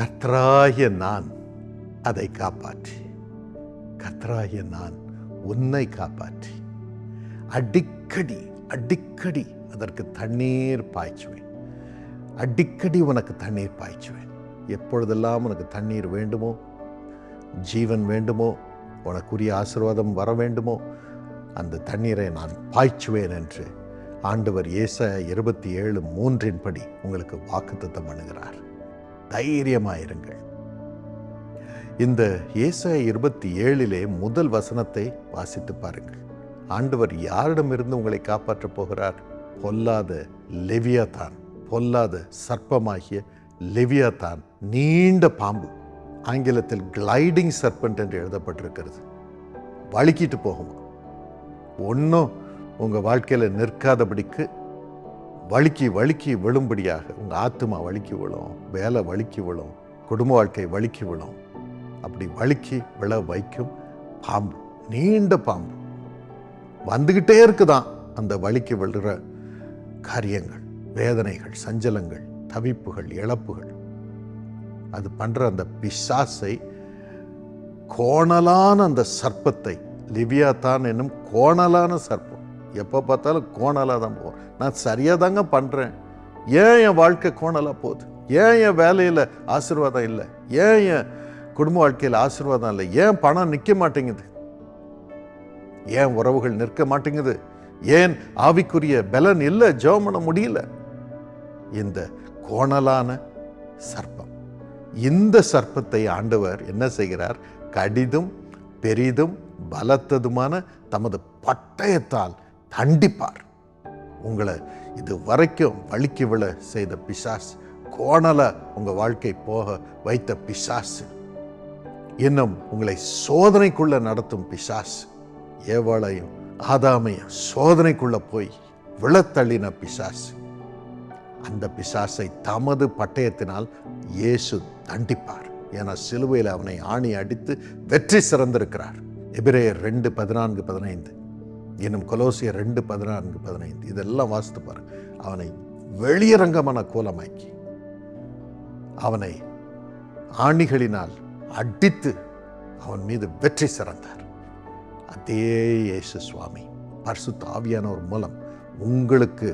கர்த்தராகிய நான் அதை காப்பாற்றி. கர்த்தராகிய நான் உன்னை காப்பாற்றி. அடிக்கடி அடிக்கடி அதற்கு தண்ணீர் பாய்ச்சுவேன். அடிக்கடி உனக்கு தண்ணீர் பாய்ச்சுவேன். எப்பொழுதெல்லாம் உனக்கு தண்ணீர் வேண்டுமோ ஜீவன் வேண்டுமோ உனக்குரிய ஆசீர்வாதம் வர வேண்டுமோ அந்த தண்ணீரை நான் பாய்ச்சுவேன் என்று ஆண்டவர் ஏச இருபத்தி ஏழு மூன்றின் படி உங்களுக்கு வாக்குத்தத்தம் பண்ணுகிறார். தைரியமாயிருங்கள். இந்த ஏச இருபத்தி ஏழிலே முதல் வசனத்தை வாசித்து பாருங்கள். ஆண்டவர் யாரிடமிருந்து உங்களை காப்பாற்றப் போகிறார்? பொல்லாத லெவியாதான். பொல்லாத சர்ப்பமாகிய லெவியாதான். நீண்ட பாம்பு. ஆங்கிலத்தில் கிளைடிங் சர்பண்ட் என்று எழுதப்பட்டிருக்கிறது. வழுக்கிட்டு போகுமா? ஒன்றும் உங்கள் வாழ்க்கையில் நிற்காதபடிக்கு வழுக்கி வழுக்கி விழும்படியாக உங்கள் ஆத்துமா வழுக்கி விழும் வேலை வழுக்கி விழும் குடும்ப வாழ்க்கை வழுக்கி விழும். அப்படி வழுக்கி விழ வைக்கும் பாம்பு நீண்ட பாம்பு. வந்துக்கிட்டே இருக்குதான் அந்த வழுக்கி விழுற காரியங்கள் வேதனைகள் சஞ்சலங்கள் தவிப்புகள் இழப்புகள். அது பண்ணுற அந்த பிசாசை கோணலான அந்த சர்ப்பத்தை லிவியாத்தான் என்னும் கோணலான சர்ப்பம் எப்போ பார்த்தாலும் கோணலாக தான் போவேன் நான் சரியாக தாங்க பண்ணுறேன் ஏன் என் வாழ்க்கை கோணலாக போகுது? ஏன் என் வேலையில் ஆசீர்வாதம் இல்லை? ஏன் என் குடும்ப வாழ்க்கையில் ஆசீர்வாதம் இல்லை? ஏன் பணம் நிற்க மாட்டேங்குது? ஏன் உறவுகள் நிற்க மாட்டேங்குது? ஏன் ஆவிக்குரிய பலன் இல்லை? ஜெபம் பண்ண முடியல? இந்த கோணலான சர்ப்பம். இந்த சர்ப்பத்தை ஆண்டவர் என்ன செய்கிறார்? கடிதும் பெரிதும் பலத்ததுமான தமது பட்டயத்தால் தண்டிப்பார். உங்களை இது வரைக்கும் வலிக்கு விழ செய்த பிசாஸ் கோணல உங்கள் வாழ்க்கை போக வைத்த பிசாசு. இன்னும் உங்களை சோதனைக்குள்ளே நடத்தும் பிசாசு. ஏவாளையும் ஆதாமையும் சோதனைக்குள்ளே போய் விழத்தள்ளின பிசாசு. அந்த பிசாசை தமது பட்டயத்தினால் இயேசு தண்டிப்பார் என சிலுவையில் அவனை ஆணி அடித்து வெற்றி சிறந்திருக்கிறார். எபிரேயர் ரெண்டு பதினான்கு பதினைந்து. இன்னும் கொலோசியர் ரெண்டு பதினான்கு பதினைந்து இதெல்லாம் வாசித்து பாரு. அவனை வெளியரங்கமான கோலமாக்கி அவனை ஆணிகளினால் அடித்து அவன் மீது வெற்றி சிறந்தார். அதே இயேசு சுவாமி பரிசுத்த ஆவியானவர் மூலம் உங்களுக்கு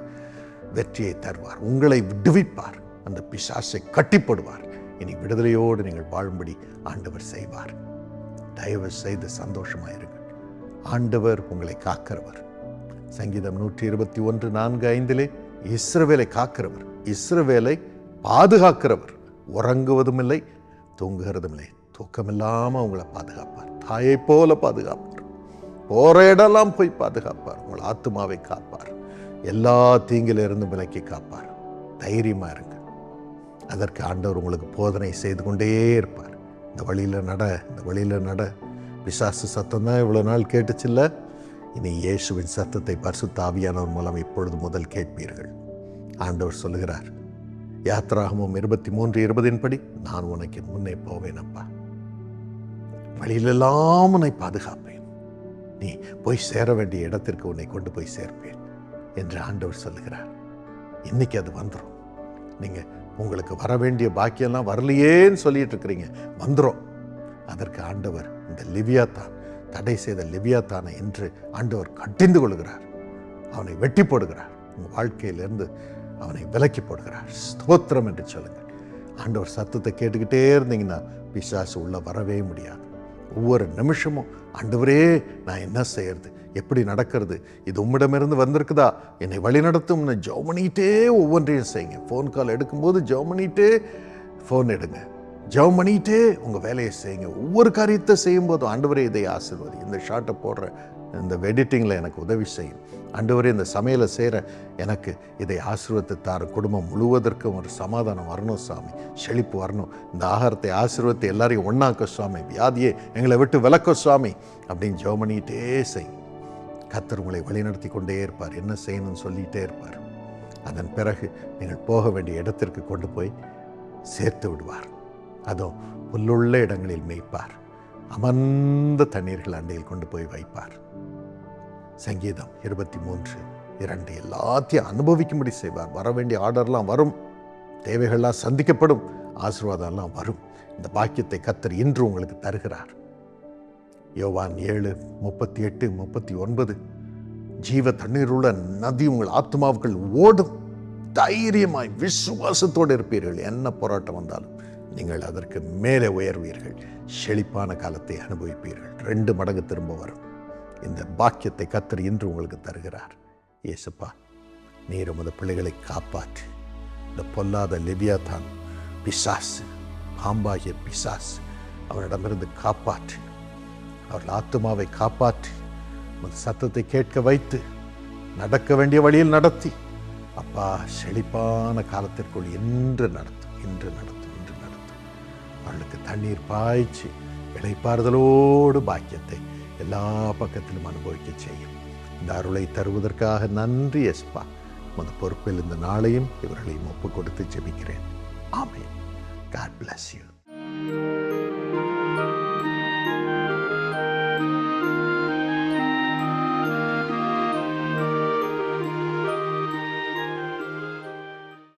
வெற்றியை தருவார். உங்களை விடுவிப்பார். அந்த பிசாசை கட்டிப்படுவார். இனி விடுதலையோடு நீங்கள் வாழும்படி ஆண்டவர் செய்வார். தயவு செய்து சந்தோஷமாயிருங்கள். ஆண்டவர் உங்களை காக்கிறவர். சங்கீதம் நூற்றி இருபத்தி ஒன்று நான்கு ஐந்திலே இஸ்ரவேலை காக்கிறவர். இஸ்ரவேலை பாதுகாக்கிறவர். உறங்குவதும் இல்லை தூங்குகிறதும் இல்லை தூக்கமில்லாமல் உங்களை பாதுகாப்பார். தாயை போல பாதுகாப்பார். போற இடம்லாம் போய் பாதுகாப்பார். உங்கள் ஆத்மாவை காப்பார். எல்லா தீங்கிலிருந்தும் விலக்கி காப்பார். தைரியமாக இருங்க. அதற்கு ஆண்டவர் உங்களுக்கு போதனை செய்து கொண்டே இருப்பார். இந்த வழியில் நட இந்த வழியில் நட. பிசாசு சத்தம் தான் இவ்வளோ நாள் கேட்டுச்சில்ல? இனி இயேசுவின் சத்தத்தை பரிசு தாவியானவர் மூலம் இப்பொழுது முதல் கேட்பீர்கள். ஆண்டவர் சொல்லுகிறார் யாத்ராகமும் இருபத்தி மூன்று இருபதின் படி நான் உனக்கு முன்னே போவேன் அப்பா. வழியிலெல்லாம் உன்னை பாதுகாப்பேன். நீ போய் சேர வேண்டிய இடத்திற்கு உன்னை கொண்டு போய் சேர்ப்பேன் என்று ஆண்டவர் சொல்லுகிறார். இன்னைக்கு அது வந்துடும் நீங்க உங்களுக்கு வர வேண்டிய பாக்கியெல்லாம் வரலையேன்னு சொல்லிட்டு இருக்கிறீங்க. வந்துடும் அதற்கு ஆண்டவர் இந்த லிவியாத்தான் தடை செய்த லிவியாத்தானை என்று ஆண்டவர் கட்டிந்து கொள்கிறார். அவனை வெட்டி போடுகிறார். உங்கள் வாழ்க்கையிலிருந்து அவனை விலக்கி போடுகிறார். ஸ்தோத்திரம் என்று சொல்லுங்கள். ஆண்டவர் சத்தத்தை கேட்டுக்கிட்டே இருந்தீங்கன்னா பிசாசு உள்ளே வரவே முடியாது. ஒவ்வொரு நிமிஷமும் ஆண்டவரே நான் என்ன செய்யறது? எப்படி நடக்கிறது? இது உம்மிடமிருந்து வந்திருக்குதா? என்னை வழி நடத்தும்னு ஜோமனிட்டே பண்ணிட்டே ஒவ்வொன்றையும் செய்யுங்க. ஃபோன் கால் எடுக்கும்போது ஜோமனிட்டே ஃபோன் எடுங்க. ஜெபம் பண்ணிட்டே உங்கள் வேலையை செய்யுங்க. ஒவ்வொரு காரியத்தை செய்யும்போதும் ஆண்டவரே இதை ஆசீர்வதி. இந்த ஷார்ட்டை போடுற இந்த எடிட்டிங்கில் எனக்கு உதவி செய்யும் ஆண்டவரே இந்த சமையலை செய்கிற எனக்கு இதை ஆசீர்வத்தை தார. குடும்பம் முழுவதற்கும் ஒரு சமாதானம் வரணும் சாமி. செழிப்பு வரணும். இந்த ஆகாரத்தை ஆசீர்வத்தை எல்லாரையும் ஒன்றாக்க சுவாமி வியாதியே எங்களை விட்டு விளக்க சுவாமி அப்படின்னு ஜெபம் பண்ணிக்கிட்டே செய். கத்தர் உங்களை வழிநடத்தி கொண்டே இருப்பார். என்ன செய்யணும்னு சொல்லிகிட்டே இருப்பார். அதன் பிறகு நீங்கள் போக வேண்டிய இடத்திற்கு கொண்டு போய் சேர்த்து விடுவார். அதோ புல்லுள்ள இடங்களில் மேய்ப்பார். அமர்ந்த தண்ணீர்கள் அண்டையில் கொண்டு போய் வைப்பார். சங்கீதம் இருபத்தி மூன்று இரண்டு எல்லாத்தையும் அனுபவிக்கும்படி செய்வார். வர வேண்டிய ஆர்டர்லாம் வரும். தேவைகள்லாம் சந்திக்கப்படும். ஆசீர்வாதம்லாம் வரும். இந்த பாக்கியத்தை கத்தர் இன்று உங்களுக்கு தருகிறார். யோவான் ஏழு முப்பத்தி எட்டு முப்பத்தி ஒன்பது ஜீவ தண்ணீருள்ள நதி உங்கள் ஆத்மாவுக்குள் ஓடும். தைரியமாய் விசுவாசத்தோடு இருப்பீர்கள். என்ன போராட்டம் வந்தாலும். நீங்கள் அதற்கு மேலே உயர்வீர்கள். செழிப்பான காலத்தை அனுபவிப்பீர்கள். ரெண்டு மடங்கு திரும்ப வரும். இந்த பாக்கியத்தை கத்தர் இன்று உங்களுக்கு தருகிறார். இயேசுப்பா நீர் உமது பிள்ளைகளை காப்பாற்று. இந்த பொல்லாத லெவியாதான் பிசாசு பாம்பாகிய பிசாசு அவனிடமிருந்து காப்பாற்று. அவர்கள் ஆத்துமாவை காப்பாற்றி. உமது சத்தத்தை கேட்க வைத்து நடக்க வேண்டிய வழியில் நடத்தி. அப்பா செழிப்பான காலத்திற்குள் என்று இன்று நடத்தும் இன்று நடத்தும். அவர்களுக்கு தண்ணீர் பாய்ச்சி இழைப்பாறுதலோடு பாக்கியத்தை எல்லா பக்கத்திலும் அனுபவிக்க செய்யும். இந்த அருளை தருவதற்காக நன்றி எஸ்பா உமது பொறுப்பில் இந்த நாளையும் இவர்களையும் ஒப்பு கொடுத்து ஜெபிக்கிறேன். ஆமே காட் பிளஸ் யூ